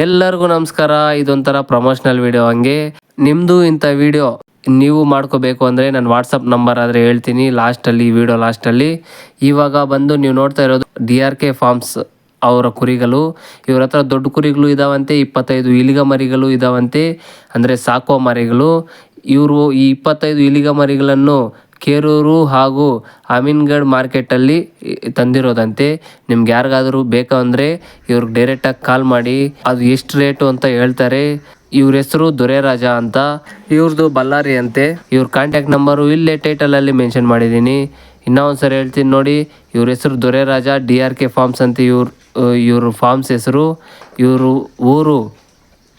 ಎಲ್ಲರಿಗೂ ನಮಸ್ಕಾರ. ಇದೊಂಥರ ಪ್ರಮೋಷನಲ್ ವಿಡಿಯೋ ಹಂಗೆ. ನಿಮ್ಮದು ಇಂಥ ವಿಡಿಯೋ ನೀವು ಮಾಡ್ಕೋಬೇಕು ಅಂದರೆ ನಾನು ವಾಟ್ಸಪ್ ನಂಬರ್ ಆದರೆ ಹೇಳ್ತೀನಿ. ಲಾಸ್ಟಲ್ಲಿ ಈ ವಿಡಿಯೋ ಲಾಸ್ಟಲ್ಲಿ ಇವಾಗ ಬಂದು ನೀವು ನೋಡ್ತಾ ಇರೋದು ಡಿ ಆರ್ ಕೆ ಫಾರ್ಮ್ಸ್ ಅವರ ಕುರಿಗಳು. ಇವ್ರ ಹತ್ರ ದೊಡ್ಡ ಕುರಿಗಳು ಇದಾವಂತೆ, ಇಪ್ಪತ್ತೈದು ಇಲಿಗ ಮರಿಗಳು ಇದಾವಂತೆ. ಅಂದರೆ ಸಾಕೋ ಮರಿಗಳು. ಇವರು ಈ ಇಪ್ಪತ್ತೈದು ಇಲಿಗ ಮರಿಗಳನ್ನು ಕೇರೂರು ಹಾಗೂ ಅಮೀನ್ಗಢ್ ಮಾರ್ಕೆಟಲ್ಲಿ ತಂದಿರೋದಂತೆ. ನಿಮ್ಗೆ ಯಾರಿಗಾದರೂ ಬೇಕು ಅಂದರೆ ಇವ್ರಿಗೆ ಡೈರೆಕ್ಟಾಗಿ ಕಾಲ್ ಮಾಡಿ, ಅದು ಎಷ್ಟು ರೇಟು ಅಂತ ಹೇಳ್ತಾರೆ. ಇವ್ರ ಹೆಸರು ದೊರೆರಾಜ ಅಂತ ಇವ್ರದ್ದು ಬಳ್ಳಾರಿ ಅಂತೆ. ಇವ್ರ ಕಾಂಟ್ಯಾಕ್ಟ್ ನಂಬರು ಇಲ್ಲೇ ಟೈಟಲಲ್ಲಿ ಮೆನ್ಷನ್ ಮಾಡಿದ್ದೀನಿ. ಇನ್ನೂ ಒಂದು ಸರಿ ಹೇಳ್ತೀನಿ ನೋಡಿ, ಇವ್ರ ಹೆಸರು Doreraja D R K farms ಅಂತ ಇವ್ರ ಇವ್ರ ಫಾರ್ಮ್ಸ್ ಹೆಸರು. ಇವರು ಊರು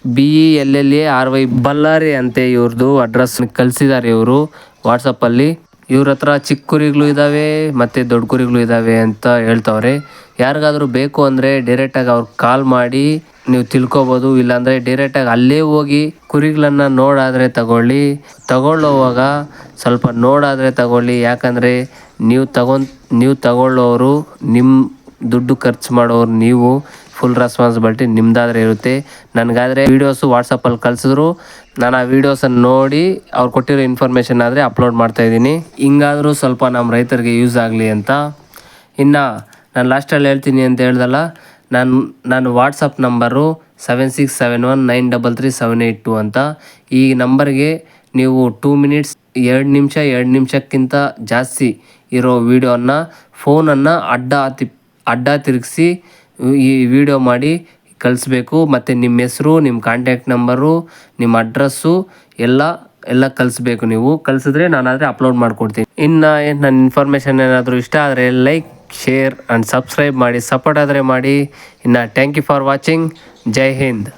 B E L L A R Y Ballari ಅಂತೆ ಇವ್ರದ್ದು ಅಡ್ರೆಸ್ ಕಳಿಸಿದ್ದಾರೆ ಇವರು ವಾಟ್ಸಪ್ಪಲ್ಲಿ ಇವ್ರ ಹತ್ರ ಚಿಕ್ಕ ಕುರಿಗಳು ಇದ್ದಾವೆ ಮತ್ತು ದೊಡ್ಡ ಕುರಿಗಳು ಇದ್ದಾವೆ ಅಂತ ಹೇಳ್ತವ್ರೆ. ಯಾರಿಗಾದರೂ ಬೇಕು ಅಂದರೆ ಡೈರೆಕ್ಟಾಗಿ ಅವ್ರಿಗೆ ಕಾಲ್ ಮಾಡಿ ನೀವು ತಿಳ್ಕೊಬೋದು, ಇಲ್ಲಾಂದರೆ ಡೈರೆಕ್ಟಾಗಿ ಅಲ್ಲೇ ಹೋಗಿ ಕುರಿಗಳನ್ನು ನೋಡಾದರೆ ತಗೊಳ್ಳಿ. ತಗೊಳ್ಳೋವಾಗ ಸ್ವಲ್ಪ ನೋಡಾದರೆ ತಗೊಳ್ಳಿ. ಯಾಕಂದರೆ ನೀವು ತಗೊಂಡ್, ನೀವು ತಗೊಳ್ಳೋರು ನಿಮ್ಮ ದುಡ್ಡು ಖರ್ಚು ಮಾಡೋರು ನೀವು. ಫುಲ್ ರೆಸ್ಪಾನ್ಸಿಬಿಲಿಟಿ ನಿಮ್ದಾದ್ರೆ ಇರುತ್ತೆ. ನನಗಾದರೆ ವೀಡಿಯೋಸು ವಾಟ್ಸಪ್ಪಲ್ಲಿ ಕಳಿಸಿದ್ರು. ನಾನು ಆ ವೀಡಿಯೋಸನ್ನು ನೋಡಿ ಅವ್ರು ಕೊಟ್ಟಿರೋ ಇನ್ಫಾರ್ಮೇಷನ್ ಆದರೆ ಅಪ್ಲೋಡ್ ಮಾಡ್ತಾಯಿದ್ದೀನಿ ಹಿಂಗಾದರೂ ಸ್ವಲ್ಪ ನಮ್ಮ ರೈತರಿಗೆ ಯೂಸ್ ಆಗಲಿ ಅಂತ. ಇನ್ನು ನಾನು ಲಾಸ್ಟಲ್ಲಿ ಹೇಳ್ತೀನಿ ಅಂತ ಹೇಳ್ದಲ್ಲ, ನಾನು ನಾನು WhatsApp number seven six seven one nine double three seven eight two ಅಂತ. ಈ ನಂಬರ್ಗೆ ನೀವು ಟೂ ಮಿನಿಟ್ಸ್ ಎರಡು ನಿಮಿಷ, ಎರಡು ನಿಮಿಷಕ್ಕಿಂತ ಜಾಸ್ತಿ ಇರೋ ವೀಡಿಯೋನ ಫೋನನ್ನು ಅಡ್ಡ ಅಡ್ಡ ತಿರುಗಿಸಿ ಈ ವಿಡಿಯೋ ಮಾಡಿ ಕಳಿಸ್ಬೇಕು. ಮತ್ತು ನಿಮ್ಮ ಹೆಸರು ನಿಮ್ಮ ಕಾಂಟ್ಯಾಕ್ಟ್ ನಂಬರು ನಿಮ್ಮ ಅಡ್ರೆಸ್ಸು ಎಲ್ಲ ಎಲ್ಲ ಕಳಿಸ್ಬೇಕು ನೀವು. ಕಳಿಸಿದ್ರೆ ಆದರೆ ಅಪ್ಲೋಡ್ ಮಾಡಿಕೊಡ್ತೀನಿ. ಇನ್ನು ನನ್ನ ಇನ್ಫಾರ್ಮೇಷನ್ ಏನಾದರೂ ಇಷ್ಟ ಆದರೆ ಲೈಕ್ ಶೇರ್ ಆ್ಯಂಡ್ ಸಬ್ಸ್ಕ್ರೈಬ್ ಮಾಡಿ ಸಪೋರ್ಟ್ ಆದರೆ ಮಾಡಿ. ಇನ್ನು thank you for watching Jai Hind.